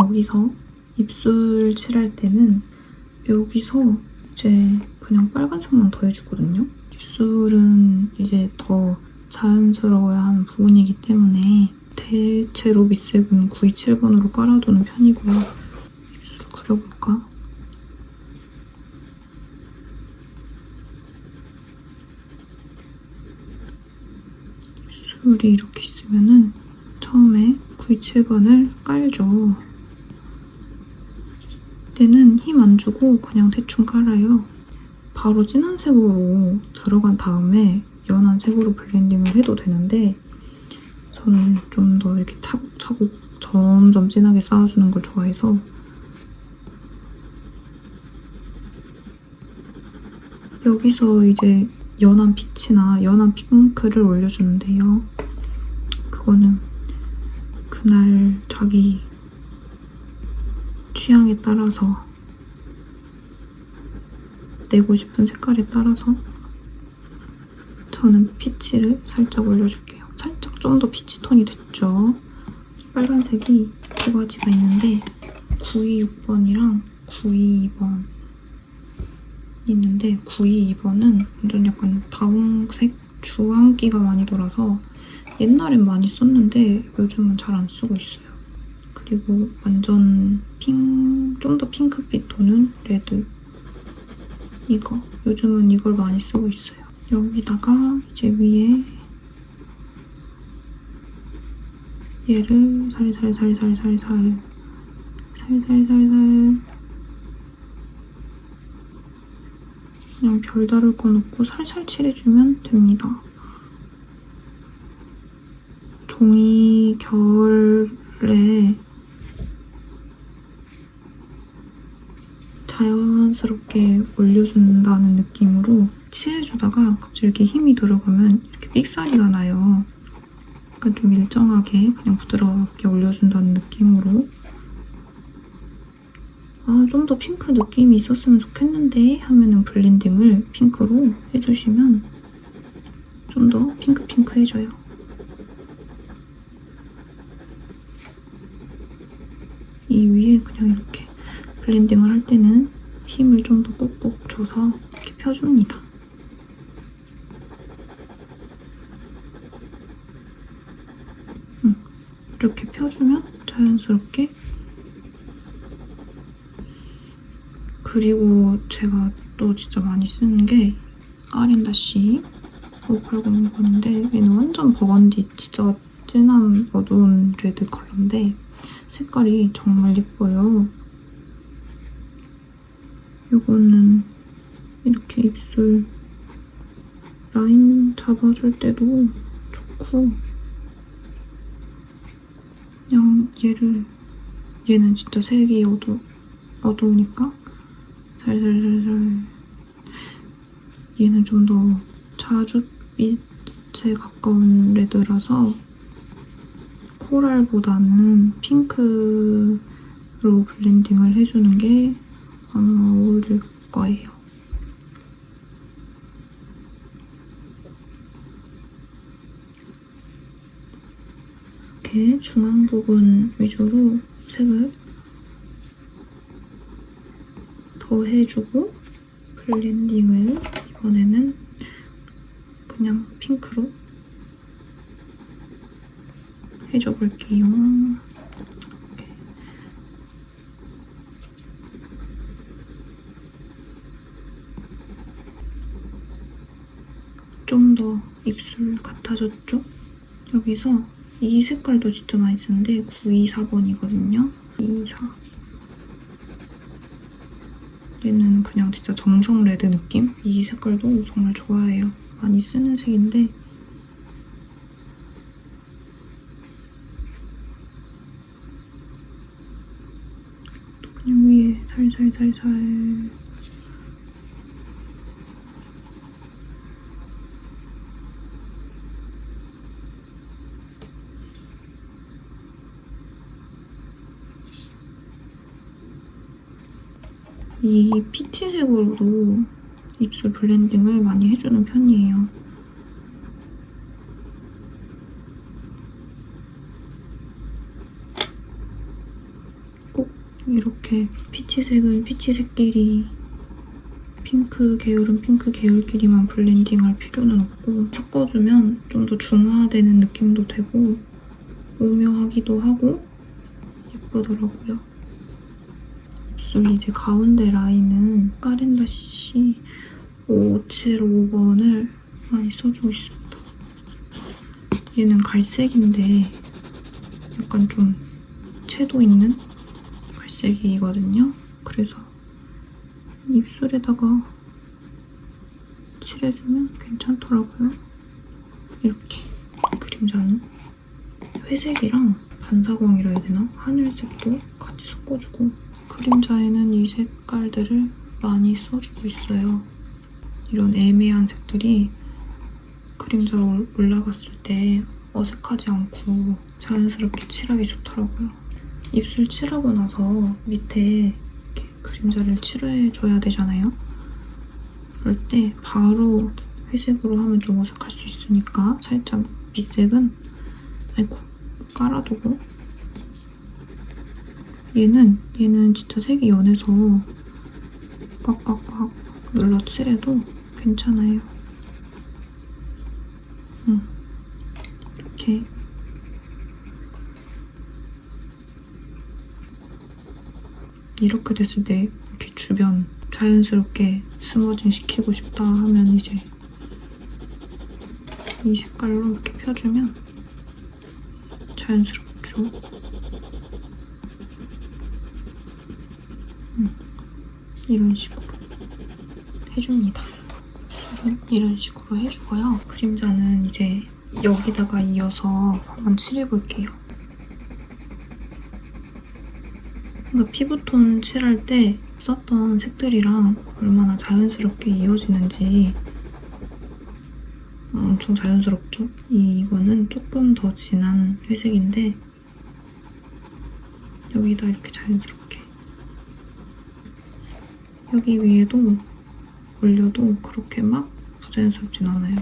여기서 입술 칠할 때는 여기서 이제 그냥 빨간색만 더해주거든요. 입술은 이제 더 자연스러워야 하는 부분이기 때문에 대체로 밑색은 927번으로 깔아두는 편이고요. 입술 그려볼까? 입술이 이렇게 있으면은 처음에 927번을 깔죠. 때는 힘 안 주고 그냥 대충 깔아요. 바로 진한 색으로 들어간 다음에 연한 색으로 블렌딩을 해도 되는데 저는 좀 더 이렇게 차곡차곡 점점 진하게 쌓아주는 걸 좋아해서 여기서 이제 연한 빛이나 연한 핑크를 올려주는데요. 그거는 그날 자기 취향에 따라서 내고 싶은 색깔에 따라서 저는 피치를 살짝 올려줄게요. 살짝 좀 더 피치 톤이 됐죠. 빨간색이 두 가지가 있는데 926번이랑 922번 있는데 922번은 완전 약간 다홍색 주황기가 많이 돌아서 옛날엔 많이 썼는데 요즘은 잘 안 쓰고 있어요. 그리고 완전 핑, 좀 더 핑크빛 도는 레드. 이거. 요즘은 이걸 많이 쓰고 있어요. 여기다가 이제 위에 얘를 살살살살살살 살살살살 그냥 별다를 건 없고 살살 칠해주면 됩니다. 종이 결에 자연스럽게 올려준다는 느낌으로 칠해주다가 갑자기 이렇게 힘이 들어가면 이렇게 삑사리가 나요. 약간 좀 일정하게 그냥 부드럽게 올려준다는 느낌으로 아, 좀 더 핑크 느낌이 있었으면 좋겠는데 하면은 블렌딩을 핑크로 해주시면 좀 더 핑크핑크해져요. 이 위에 그냥 이렇게 블렌딩을 할 때는 힘을 좀더 꾹꾹 줘서 이렇게 펴줍니다. 음, 이렇게 펴주면 자연스럽게 그리고 제가 또 진짜 많이 쓰는 게 까렌다씨 5800번인데 얘는 완전 버건디 진짜 진한 어두운 레드 컬러인데 색깔이 정말 예뻐요. 이거는 이렇게 입술 라인 잡아줄 때도 좋고 그냥 얘를 얘는 진짜 색이 어두, 어두우니까 살살살살 얘는 좀 더 자줏빛에 가까운 레드라서 코랄보다는 핑크로 블렌딩을 해주는 게 아마 어울릴 거예요. 이렇게 중앙 부분 위주로 색을 더해주고 블렌딩을 이번에는 그냥 핑크로 해줘볼게요. 이렇게. 좀 더 입술 같아졌죠? 여기서 이 색깔도 진짜 많이 쓰는데 924번이거든요. 224. 얘는 그냥 진짜 정성 레드 느낌? 이 색깔도 정말 좋아해요. 많이 쓰는 색인데 또 그냥 위에 살살살살 이 피치색으로도 입술 블렌딩을 많이 해주는 편이에요. 이렇게 피치색은 피치색끼리 핑크 계열은 핑크 계열끼리만 블렌딩할 필요는 없고 섞어주면 좀 더 중화되는 느낌도 되고 오묘하기도 하고 예쁘더라고요. 입술 이제 가운데 라인은 까렌다시 575번을 많이 써주고 있습니다. 얘는 갈색인데 약간 좀 채도 있는 갈색이거든요. 그래서 입술에다가 칠해주면 괜찮더라고요. 이렇게 그림자는 회색이랑 반사광이라 해야 되나? 하늘색도 같이 섞어주고 그림자에는 이 색깔들을 많이 써주고 있어요. 이런 애매한 색들이 그림자로 올라갔을 때 어색하지 않고 자연스럽게 칠하기 좋더라고요. 입술 칠하고 나서 밑에 그림자를 칠해줘야 되잖아요. 그럴 때 바로 회색으로 하면 좀 어색할 수 있으니까 살짝 밑색은 아이고 깔아두고 얘는 얘는 진짜 색이 연해서 꽉꽉꽉 눌러 칠해도 괜찮아요. 음. 이렇게 이렇게 됐을 때 이렇게 주변 자연스럽게 스머징 시키고 싶다 하면 이제 이 색깔로 이렇게 펴주면 자연스럽죠. 이런 식으로 해줍니다. 술은 이런 식으로 해주고요. 그림자는 이제 여기다가 이어서 한번 칠해볼게요. 피부톤 칠할 때 썼던 색들이랑 얼마나 자연스럽게 이어지는지 엄청 자연스럽죠? 이거는 조금 더 진한 회색인데 여기다 이렇게 자연스럽게 여기 위에도 올려도 그렇게 막 부자연스럽진 않아요.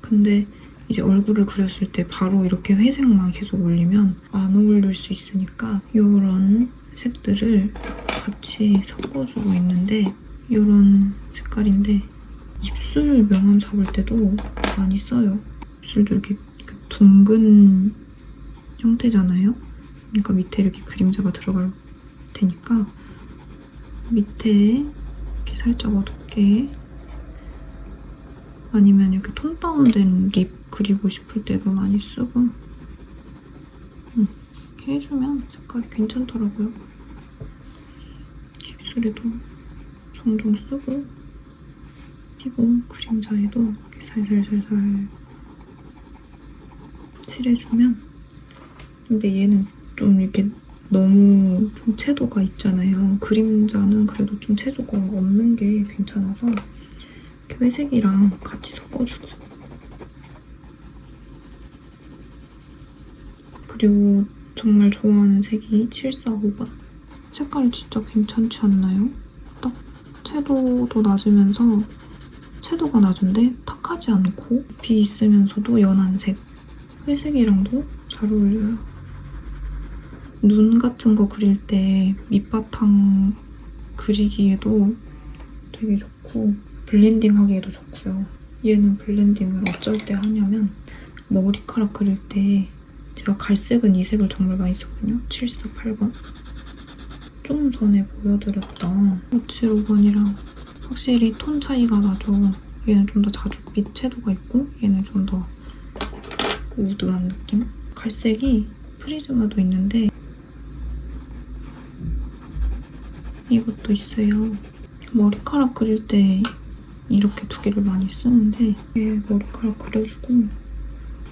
근데 이제 얼굴을 그렸을 때 바로 이렇게 회색만 계속 올리면 안 어울릴 수 있으니까 이런 색들을 같이 섞어주고 있는데 이런 색깔인데 입술 명암 잡을 때도 많이 써요. 입술도 이렇게 둥근 형태잖아요. 그러니까 밑에 이렇게 그림자가 들어갈 테니까 밑에 살짝 어둡게. 아니면 이렇게 톤 다운된 립 그리고 싶을 때도 많이 쓰고. 음, 이렇게 해주면 색깔이 괜찮더라고요. 입술에도 종종 쓰고 피부 그림자에도 이렇게 살살살살 칠해주면. 근데 얘는 좀 이렇게 너무 좀 채도가 있잖아요. 그림자는 그래도 좀 채도가 없는 게 괜찮아서 이렇게 회색이랑 같이 섞어주고 그리고 정말 좋아하는 색이 745번 색깔이 진짜 괜찮지 않나요? 딱 채도도 낮으면서 채도가 낮은데 탁하지 않고 비 있으면서도 연한 색 회색이랑도 잘 어울려요. 눈 같은 거 그릴 때 밑바탕 그리기에도 되게 좋고 블렌딩 하기에도 좋고요. 얘는 블렌딩을 어쩔 때 하냐면 머리카락 그릴 때 제가 갈색은 이 색을 정말 많이 썼거든요. 748번. 좀 전에 보여드렸던 575번이랑 확실히 톤 차이가 나죠. 얘는 좀 더 자줏빛 채도가 있고 얘는 좀 더 우드한 느낌? 갈색이 프리즈마도 있는데 이것도 있어요. 머리카락 그릴 때 이렇게 두 개를 많이 쓰는데 얘 머리카락 그려주고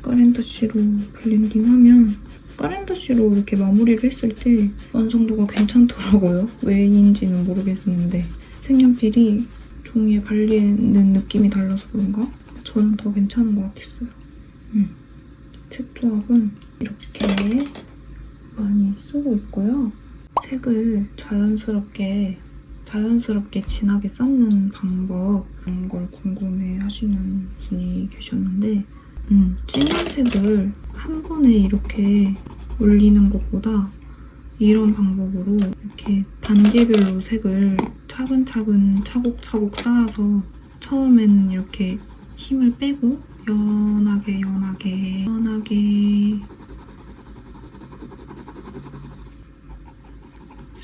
까렌다시로 블렌딩하면 까렌다시로 이렇게 마무리를 했을 때 완성도가 괜찮더라고요. 왜인지는 모르겠는데 색연필이 종이에 발리는 느낌이 달라서 그런가? 저는 더 괜찮은 것 같았어요. 음. 색 조합은 이렇게 많이 쓰고 있고요. 색을 자연스럽게 자연스럽게 진하게 쌓는 방법 이런 걸 궁금해 하시는 분이 계셨는데 음, 진한 색을 한 번에 이렇게 올리는 것보다 이런 방법으로 이렇게 단계별로 색을 차근차근 차곡차곡 쌓아서 처음엔 이렇게 힘을 빼고 연하게 연하게 연하게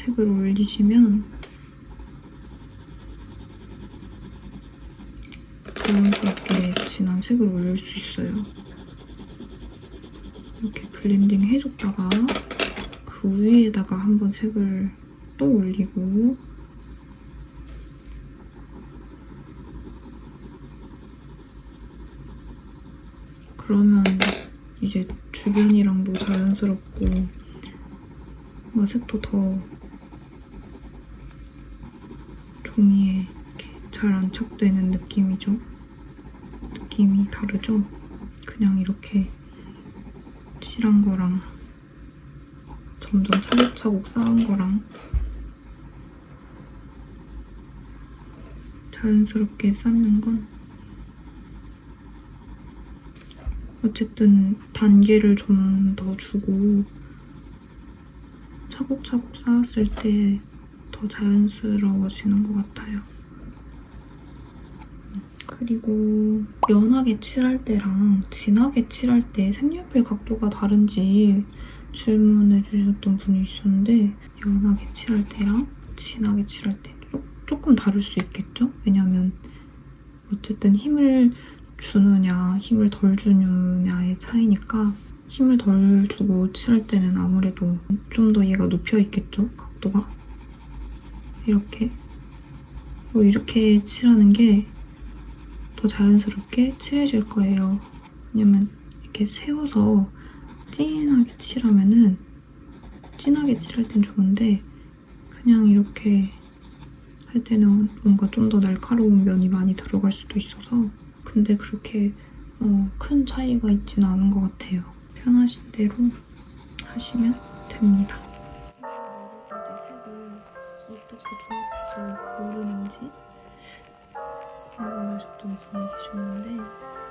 색을 올리시면 자연스럽게 진한 색을 올릴 수 있어요. 이렇게 블렌딩 해줬다가 그 위에다가 한번 색을 또 올리고 그러면 이제 주변이랑도 자연스럽고 색도 더 종이에 이렇게 잘 안착되는 느낌이죠. 느낌이 다르죠? 그냥 이렇게 칠한 거랑 점점 차곡차곡 쌓은 거랑 자연스럽게 쌓는 건 어쨌든 단계를 좀 더 주고 차곡차곡 쌓았을 때 더 자연스러워지는 것 같아요. 그리고 연하게 칠할 때랑 진하게 칠할 때 색연필 각도가 다른지 질문해 주셨던 분이 있었는데 연하게 칠할 때랑 진하게 칠할 때 조- 조금 다를 수 있겠죠? 왜냐면 어쨌든 힘을 주느냐 힘을 덜 주느냐의 차이니까 힘을 덜 주고 칠할 때는 아무래도 좀 더 얘가 눕혀 있겠죠? 각도가 이렇게 뭐 이렇게 칠하는 게 더 자연스럽게 칠해질 거예요. 왜냐면 이렇게 세워서 진하게 칠하면은 진하게 칠할 땐 좋은데 그냥 이렇게 할 때는 뭔가 좀 더 날카로운 면이 많이 들어갈 수도 있어서 근데 그렇게 어, 큰 차이가 있지는 않은 것 같아요. 편하신 대로 하시면 됩니다. 분이 계셨는데 색을